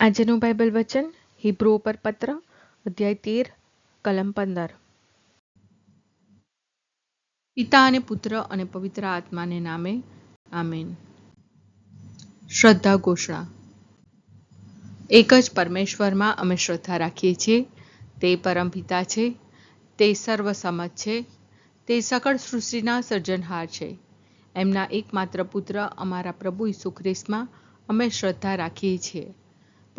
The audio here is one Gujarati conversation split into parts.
આજનું બાઇબલ વચન, હિબ્રુ ઉપર પત્ર, અધ્યાય તેર, કલમ પંદર. પિતા અને પુત્ર અને પવિત્ર આત્માને નામે, આમેન. શ્રદ્ધા ઘોષણા. એક જ પરમેશ્વરમાં અમે શ્રદ્ધા રાખીએ છીએ, તે પરમ પિતા છે, તે સર્વસમજ છે, તે સકળ સૃષ્ટિના સર્જનહાર છે. એમના એકમાત્ર પુત્ર અમારા પ્રભુ ઈસુ ખ્રિસ્તમાં અમે શ્રદ્ધા રાખીએ છીએ.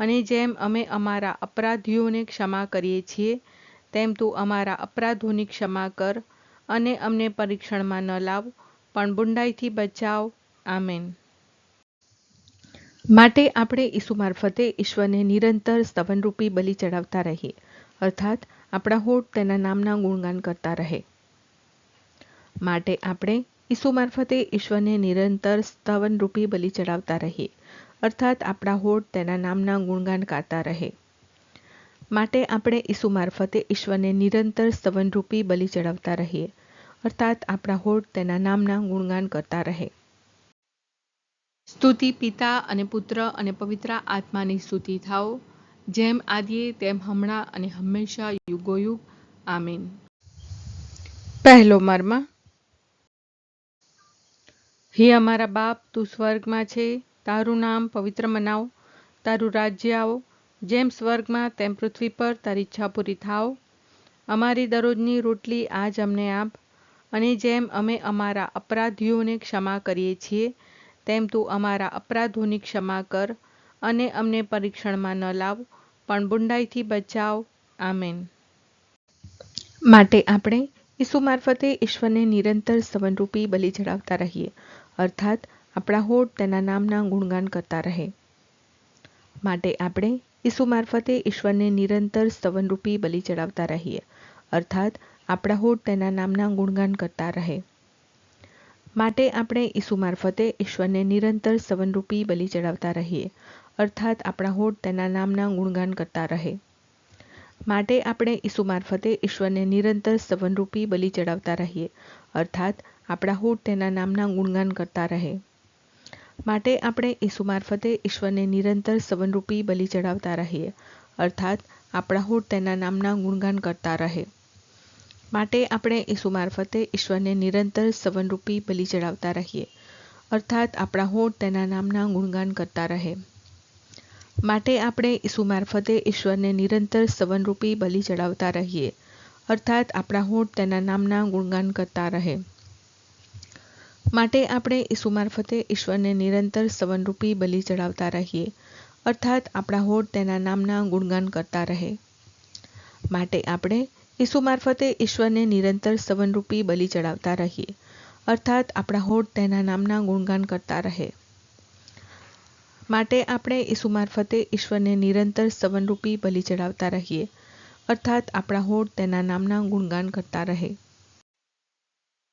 અને જેમ અમે અમારા અપરાધીઓને ક્ષમા કરીએ છીએ, તેમ તું અમારા અપરાધોની ક્ષમા કર અને અમને પરીક્ષણમાં ન લાવ, પણ બુંડાઈથી બચાવ. આમેન. માટે આપણે ઈસુ મારફતે ઈશ્વરને નિરંતર સ્તવનરૂપી બલિ ચડાવતા રહીએ, અર્થાત આપણા હોઠ તેના નામના ગુણગાન કરતા રહે. માટે આપણે ઈસુ મારફતે ઈશ્વરને નિરંતર સ્તવનરૂપી બલિ ચડાવતા રહીએ અર્થાત આપણા હોઠ તેના નામના ગુણગાન ગાતા રહે. માટે આપણે ઈસુ મારફતે ઈશ્વરને નિરંતર સ્તવનરૂપી બલિ ચડાવતા રહીએ. અર્થાત આપણા હોઠ તેના નામના ગુણગાન કરતા રહે. સ્તુતિ પિતા અને પુત્ર અને પવિત્ર આત્માની સ્તુતિ થાઓ. જેમ આદિએ તેમ હમણાં અને હંમેશા યુગોયુગ. આમીન. પહેલો મર્મ. હે અમારા બાપ તું સ્વર્ગમાં છે. તારું નામ પવિત્ર મનાવો, તારું રાજ્ય આવો, જેમ સ્વર્ગમાં તેમ પૃથ્વી પર તારી ઈચ્છા પૂરી થાવ અમારી દરરોજની રોટલી આજ અમને આપ, અને જેમ અમે અમારા અપરાધીઓને ક્ષમા કરીએ છીએ, તેમ તું અમારા અપરાધોની ક્ષમા કર અને અમને પરીક્ષણમાં ન લાવ, પણ બુંડાઈથી બચાવ. આમેન. માટે આપણે ઈસુ મારફતે ઈશ્વરને નિરંતર સવનરૂપી બલિ ચડાવતા રહીએ. અર્થાત આપણા હોઠ તેના નામના ગુણગાન કરતા રહે. માટે આપણે ઈસુ મારફતે ઈશ્વરને નિરંતર સ્તવનરૂપી બલિ ચડાવતા રહીએ. અર્થાત, આપણા હોઠ તેના નામના ગુણગાન કરતા રહે. માટે આપણે ઈસુ મારફતે ઈશ્વરને નિરંતર સ્તવનરૂપી બલિ ચડાવતા રહીએ. અર્થાત, આપણા હોઠ તેના નામના ગુણગાન કરતા રહે. માટે આપણે ઈસુ મારફતે ઈશ્વરને નિરંતર સ્તવનરૂપી બલિ ચડાવતા રહીએ. અર્થાત, આપણા હોઠ તેના નામના ગુણગાન કરતા રહે. માટે આપણે ઈસુ મારફતે ઈશ્વરને નિરંતર સવનરૂપી બલિ ચડાવતા રહીએ. અર્થાત, આપણા હોઠ તેના નામના ગુણગાન કરતા રહે. માટે આપણે ઈસુ મારફતે ઈશ્વરને નિરંતર સવનરૂપી બલિ ચડાવતા રહીએ. અર્થાત, આપણા હોઠ તેના નામના ગુણગાન કરતા રહે. માટે આપણે ઈસુ મારફતે ઈશ્વરને નિરંતર સવનરૂપી બલિ ચડાવતા રહીએ. અર્થાત, આપણા હોઠ તેના નામના ગુણગાન કરતા રહે. માટે આપણે ઈસુ મારફતે ઈશ્વરને નિરંતર સવનરૂપી બલિ ચડાવતા રહીએ, અર્થાત આપણા હોઠ તેના નામના ગુણગાન કરતા રહે. માટે આપણે ઈસુ મારફતે ઈશ્વરને નિરંતર સવનરૂપી બલિ ચડાવતા રહીએ, અર્થાત આપણા હોઠ તેના નામના ગુણગાન કરતા રહે. માટે આપણે ઈસુ મારફતે ઈશ્વરને નિરંતર સવનરૂપી બલિ ચડાવતા રહીએ, અર્થાત આપણા હોઠ તેના નામના ગુણગાન કરતા રહે.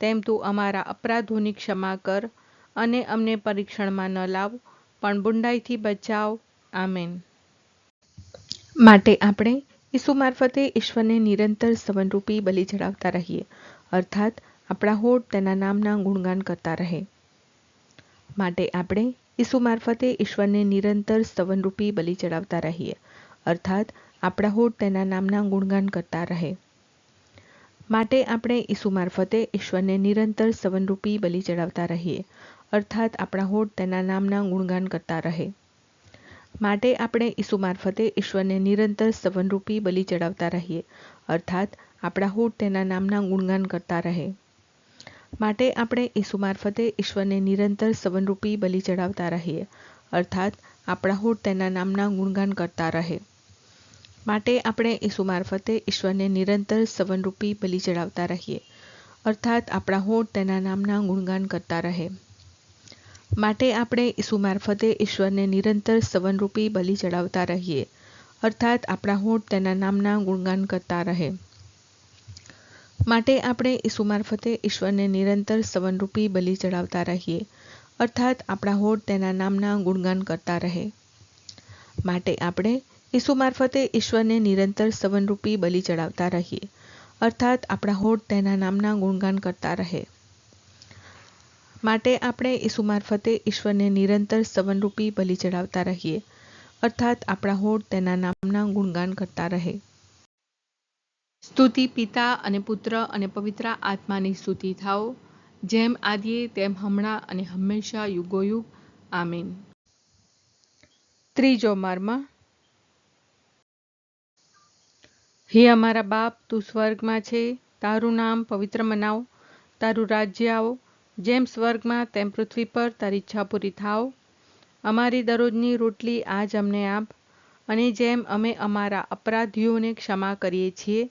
તેમ તું અમારા અપરાધોની ક્ષમા કર અને અમને પરીક્ષણમાં ન લાવ, પણ બુંડાઈથી બચાવ. આમેન. માટે આપણે ઈસુ મારફતે ઈશ્વરને નિરંતર સવનરૂપી બલિ ચડાવતા રહીએ, અર્થાત આપણા હોઠ તેના નામના ગુણગાન કરતા રહે. માટે આપણે ઈસુ મારફતે ઈશ્વરને નિરંતર સ્તવનરૂપી બલિ ચડાવતા રહીએ, અર્થાત આપણા હોઠ તેના નામના ગુણગાન કરતા રહે. માટે આપણે ઈસુ મારફતે ઈશ્વરને નિરંતર સવનરૂપી બલિ ચડાવતા રહીએ, અર્થાત આપણા હોઠ તેના નામના ગુણગાન કરતા રહે. માટે આપણે ઈસુ મારફતે ઈશ્વરને નિરંતર સવનરૂપી બલિ ચડાવતા રહીએ, અર્થાત આપણા હોઠ તેના નામના ગુણગાન કરતા રહે. માટે આપણે ઈસુ મારફતે ઈશ્વરને નિરંતર સવનરૂપી બલિ ચડાવતા રહીએ, અર્થાત આપણા હોઠ તેના નામના ગુણગાન કરતા રહે. માટે આપણે ઈસુ મારફતે ઈશ્વરને નિરંતર સવનરૂપી બલિ ચડાવતા રહીએ. અર્થાત આપણા હોઠ તેના નામના ગુણગાન કરતા રહે. માટે આપણે ઈસુ મારફતે ઈશ્વરને નિરંતર સવનરૂપી બલિ ચડાવતા રહીએ. અર્થાત આપણા હોઠ તેના નામના ગુણગાન કરતા રહે. માટે આપણે ઈસુ મારફતે ઈશ્વરને નિરંતર સવનરૂપી બલિ ચડાવતા રહીએ. અર્થાત આપણા હોઠ તેના નામના ગુણગાન કરતા રહે. માટે આપણે ઈસુ મારફતે ઈશ્વરને નિરંતર સવનરૂપી બલિ ચડાવતા રહીએ. અર્થાત આપણા હોઠ તેના નામના ગુણગાન કરતા રહે. માટે આપણે ઈસુ મારફતે ઈશ્વરને નિરંતર સવનરૂપી બલિ ચડાવતા રહીએ. અર્થાત આપણા હોઠ તેના નામના ગુણગાન કરતા રહે. સ્તુતિ પિતા અને પુત્ર અને પવિત્ર આત્માની સ્તુતિ થાઓ. જેમ આદિએ, તેમ હમણાં અને હંમેશા યુગોયુગ. આમીન. ત્રીજો મર્મ હે અમારા બાપ, તું સ્વર્ગમાં છે. તારું નામ પવિત્ર મનાવ. તારું રાજ્ય આવો. જેમ સ્વર્ગમાં, તેમ પૃથ્વી પર તારી ઈચ્છા પૂરી થાવ. અમારી દરરોજની રોટલી આજ અમને આપ. અને જેમ અમે અમારા અપરાધીઓને ક્ષમા કરીએ છીએ,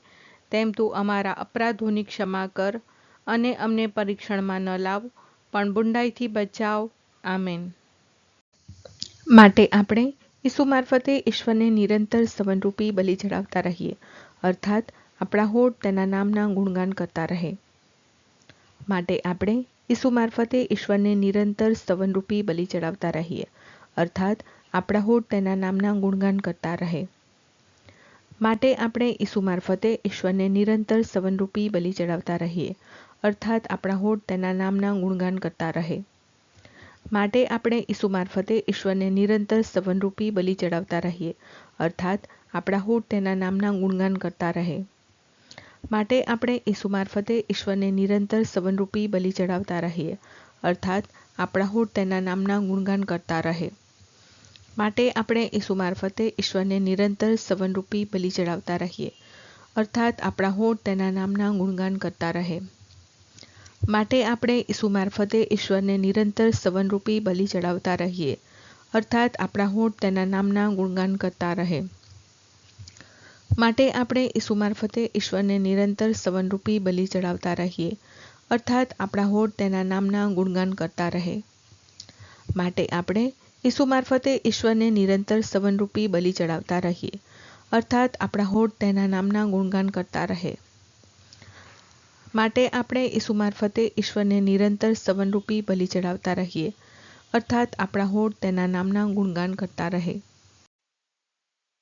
તેમ તું અમારા અપરાધોની ક્ષમા કર અને અમને પરીક્ષણમાં ન લાવ, પણ બુંડાઈથી બચાવ. આમેન. માટે આપણે ઈસુ મારફતે ઈશ્વરને નિરંતર સવનરૂપી બલિ ચડાવતા રહીએ. અર્થાત આપણા હોઠ તેના નામના ગુણગાન કરતા રહે. માટે આપણે ઈસુ મારફતે ઈશ્વરને નિરંતર સ્તવનરૂપી બલિ ચડાવતા રહીએ. અર્થાત આપણા હોઠ તેના નામના ગુણગાન કરતા રહે. માટે આપણે ઈસુ મારફતે ઈશ્વરને નિરંતર સ્તવનરૂપી બલિ ચડાવતા રહીએ. અર્થાત આપણા હોઠ તેના નામના ગુણગાન કરતા રહે. માટે આપણે ઈસુ મારફતે ઈશ્વરને નિરંતર સ્તવનરૂપી બલિ ચડાવતા રહીએ. અર્થાત આપણા હોઠ તેના નામના ગુણગાન કરતા રહે. માટે આપણે ઈસુ મારફતે ઈશ્વરને નિરંતર સવનરૂપી બલિ ચડાવતા રહીએ. અર્થાત, આપણા હોઠ તેના નામના ગુણગાન કરતા રહે. માટે આપણે ઈસુ મારફતે ઈશ્વરને નિરંતર સવનરૂપી બલિ ચડાવતા રહીએ. અર્થાત, આપણા હોઠ તેના નામના ગુણગાન કરતા રહે. માટે આપણે ઈસુ મારફતે ઈશ્વરને નિરંતર સવનરૂપી બલિ ચડાવતા રહીએ. અર્થાત, આપણા હોઠ તેના નામના ગુણગાન કરતા રહે. માટે આપણે ઈસુ મારફતે ઈશ્વરને નિરંતર સવનરૂપી બલિ ચડાવતા રહીએ. અર્થાત આપણા હોઠ તેના નામના ગુણગાન કરતા રહે. માટે આપણે ઈસુ મારફતે ઈશ્વરને નિરંતર સવનરૂપી બલિ ચડાવતા રહીએ. અર્થાત આપણા હોઠ તેના નામના ગુણગાન કરતા રહે. માટે આપણે ઈસુ મારફતે ઈશ્વરને નિરંતર સવનરૂપી બલિ ચડાવતા રહીએ. અર્થાત આપણા હોઠ તેના નામના ગુણગાન કરતા રહે.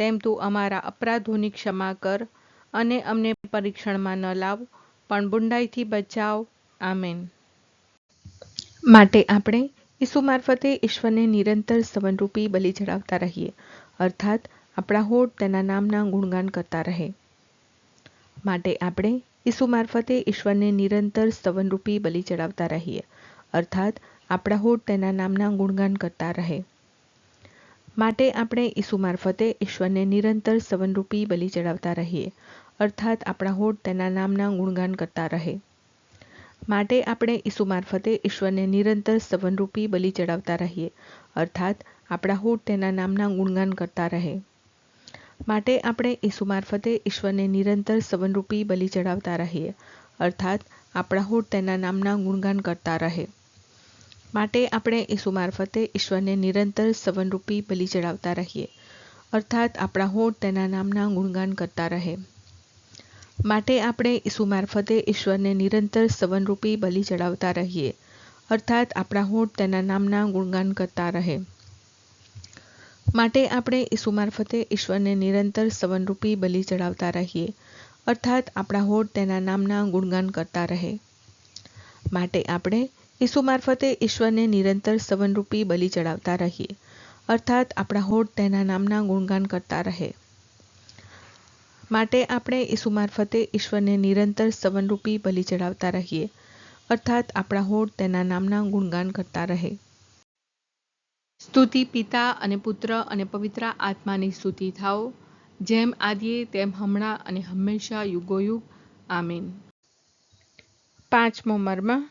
તેમ તું અમારા અપરાધોની ક્ષમા કર અને અમને પરીક્ષણમાં ન લાવ, પણ બુંડાઈથી બચાવ. આમેન. માટે આપણે ઈસુ મારફતે ઈશ્વરને નિરંતર સવનરૂપી બલિ ચડાવતા રહીએ, અર્થાત આપણા હોઠ તેના નામના ગુણગાન કરતા રહે. માટે આપણે ઈસુ મારફતે ઈશ્વરને નિરંતર સ્તવનરૂપી બલિ ચડાવતા રહીએ, અર્થાત આપણા હોઠ તેના નામના ગુણગાન કરતા રહે. માટે આપણે ઈસુ મારફતે ઈશ્વરને નિરંતર સવનરૂપી બલિ ચડાવતા રહીએ. અર્થાત આપણા હોઠ તેના નામના ગુણગાન કરતા રહે. માટે આપણે ઈસુ મારફતે ઈશ્વરને નિરંતર સવનરૂપી બલિ ચડાવતા રહીએ. અર્થાત આપણા હોઠ તેના નામના ગુણગાન કરતા રહે. માટે આપણે ઈસુ મારફતે ઈશ્વરને નિરંતર સવનરૂપી બલિ ચડાવતા રહીએ. અર્થાત આપણા હોઠ તેના નામના ગુણગાન કરતા રહે. માટે આપણે ઈસુ મારફતે ઈશ્વરને નિરંતર સવનરૂપી બલિ ચડાવતા રહીએ. અર્થાત આપણા હોઠ તેના નામના ગુણગાન કરતા રહે. માટે આપણે ઈસુ મારફતે ઈશ્વરને નિરંતર સવનરૂપી બલિ ચડાવતા રહીએ. અર્થાત આપણા હોઠ તેના નામના ગુણગાન કરતા રહે. માટે આપણે ઈસુ મારફતે ઈશ્વરને નિરંતર સવનરૂપી બલિ ચડાવતા રહીએ. અર્થાત આપણા હોઠ તેના નામના ગુણગાન કરતા રહે. માટે આપણે ઈસુ મારફતે ઈશ્વરને નિરંતર સવનરૂપી બલિ ચડાવતા રહીએ. અર્થાત આપણા હોઠ તેના નામના ગુણગાન કરતા રહે. માટે આપણે ઈસુ મારફતે ઈશ્વરને નિરંતર સવનરૂપી બલિ ચડાવતા રહીએ. અર્થાત આપણા હોઠ તેના નામના ગુણગાન કરતા રહે. સ્તુતિ પિતા અને પુત્ર અને પવિત્ર આત્માની સ્તુતિ થાઓ. જેમ આદિએ તેમ હમણાં અને હંમેશા યુગોયુગ. આમીન. પાંચમો મર્મ.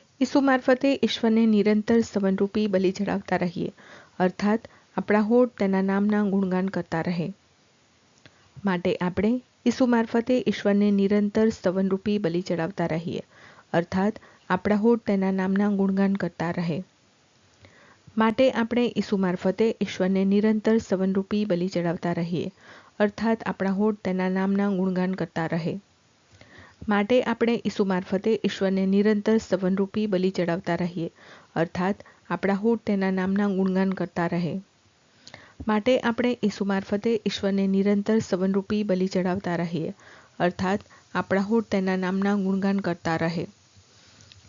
ઈસુ મારફતે ઈશ્વરને નિરંતર સવનરૂપી બલિ ચડાવતા રહીએ. અર્થાત, આપણા હોઠ તેના નામના ગુણગાન કરતા રહે. માટે આપણે ઈસુ મારફતે ઈશ્વરને નિરંતર સવનરૂપી બલિ ચડાવતા રહીએ. અર્થાત, આપણા હોઠ તેના નામના ગુણગાન કરતા રહે. માટે આપણે ઈસુ મારફતે ઈશ્વરને નિરંતર સવનરૂપી બલિ ચડાવતા રહીએ. અર્થાત, આપણા હોઠ તેના નામના ગુણગાન કરતા રહે. માટે આપણે ઈસુ મારફતે ઈશ્વરને નિરંતર સવનરૂપી બલિ ચડાવતા રહીએ, અર્થાત આપણા હોઠ તેના નામના ગુણગાન કરતા રહે. માટે આપણે ઈસુ મારફતે ઈશ્વરને નિરંતર સવનરૂપી બલિ ચડાવતા રહીએ, અર્થાત આપણા હોઠ તેના નામના ગુણગાન કરતા રહે.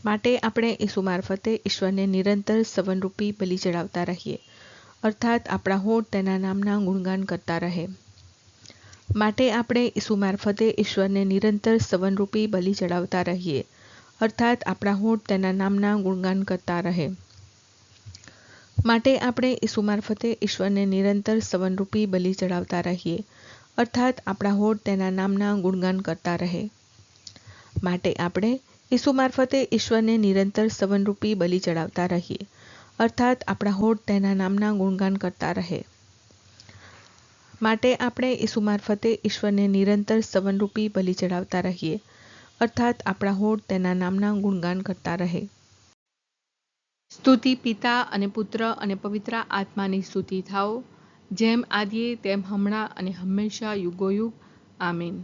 માટે આપણે ઈસુ મારફતે ઈશ્વરને નિરંતર સવનરૂપી બલિ ચડાવતા રહીએ, અર્થાત આપણા હોઠ તેના નામના ગુણગાન કરતા રહે. માટે આપણે ઈસુ મારફતે ઈશ્વરને નિરંતર સવનરૂપી બલિ ચડાવતા રહીએ. અર્થાત આપણા હોઠ તેના નામના ગુણગાન કરતા રહે. માટે આપણે ઈસુ મારફતે ઈશ્વરને નિરંતર સવનરૂપી બલિ ચડાવતા રહીએ. અર્થાત આપણા હોઠ તેના નામના ગુણગાન કરતા રહે. માટે આપણે ઈસુ મારફતે ઈશ્વરને નિરંતર સવનરૂપી બલિ ચડાવતા રહીએ. અર્થાત આપણા હોઠ તેના નામના ગુણગાન કરતા રહે. માટે આપણે ઈસુ મારફતે ઈશ્વરને નિરંતર સવનરૂપી બલિ ચડાવતા રહીએ. અર્થાત આપણા હોઠ તેના નામના ગુણગાન કરતા રહે. સ્તુતિ પિતા અને પુત્ર અને પવિત્ર આત્માની સ્તુતિ થાઓ. જેમ આદિએ, તેમ હમણાં અને હંમેશા યુગોયુગ. આમીન.